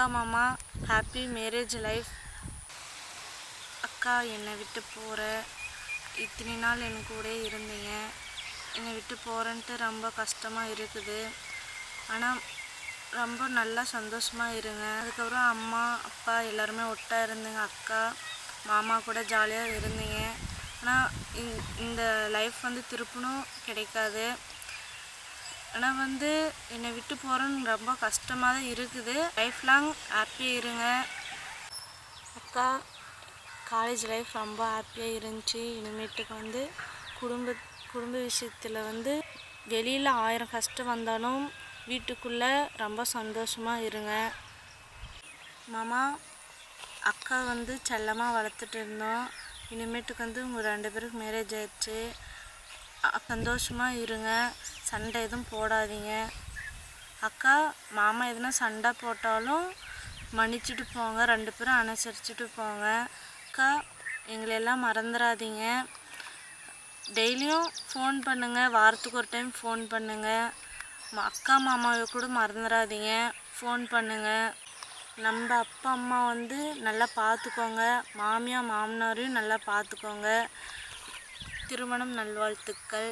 அக்கா மாமா happy marriage life அக்கா என்னை விட்டு போகிற இத்தனை நாள் என் கூட இருந்தீங்க. என்னை விட்டு போகிறேன்ட்டு ரொம்ப கஷ்டமாக இருக்குது. ஆனால் ரொம்ப நல்லா சந்தோஷமாக இருங்க. அதுக்கப்புறம் அம்மா அப்பா எல்லாருமே ஒட்டா இருந்தீங்க. அக்கா மாமா கூட ஜாலியாக இருந்தீங்க. ஆனால் இந்- இந்த லைஃப் வந்து திருப்பணும் கிடைக்காது. ஆனால் வந்து என்னை விட்டு போகிறேன்னு ரொம்ப கஷ்டமாக தான் இருக்குது. லைஃப் லாங் ஹாப்பியாக இருங்க. அக்கா காலேஜ் லைஃப் ரொம்ப ஹாப்பியாக இருந்துச்சு. இனிமேட்டுக்கு வந்து குடும்ப குடும்ப விஷயத்தில் வந்து வெளியில் ஆயிரம் கஷ்டம் வந்தாலும் வீட்டுக்குள்ளே ரொம்ப சந்தோஷமாக இருங்க. மாமா அக்கா வந்து செல்லமாக வளர்த்துட்டு இருந்தோம். இனிமேட்டுக்கு வந்து உங்கள் ரெண்டு பேருக்கு மேரேஜ் ஆயிடுச்சு. சந்தோஷமாக இருங்க. சண்டை எதுவும் போடாதீங்க. அக்கா மாமா எதுனா சண்டை போட்டாலும் மன்னிச்சுட்டு போங்க. ரெண்டு பேரும் அனுசரிச்சுட்டு போங்க. அக்கா எங்களை எல்லாம் மறந்துடாதீங்க டெய்லியும் ஃபோன் பண்ணுங்கள் வாரத்துக்கு ஒரு டைம் ஃபோன் பண்ணுங்கள் அக்கா மாமாவை கூட மறந்துடாதீங்க ஃபோன் பண்ணுங்கள் நம்ம அப்பா அம்மா வந்து நல்லா பார்த்துக்கோங்க. மாமியார் மாமனாரையும் நல்லா பார்த்துக்கோங்க. திருமணம் நல்வாழ்த்துக்கள்.